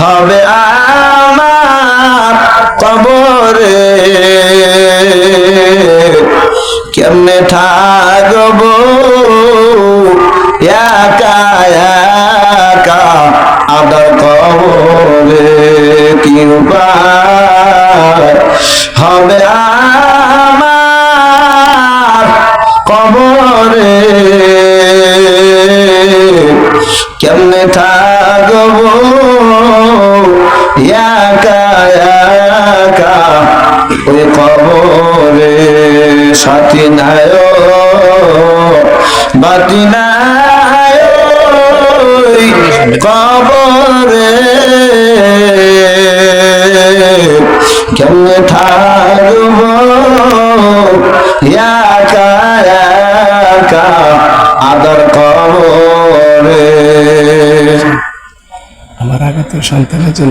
হবে আমার কবরে। কেমনে থাকব? একা একা আদর কবরে কি হবে আমার কবরে। কেমনে থাকব? কবরে সাথী নায় বাতি কবরে। কেমনে থাকব আদর কবরে? আমার আগত সন্তানের জন্য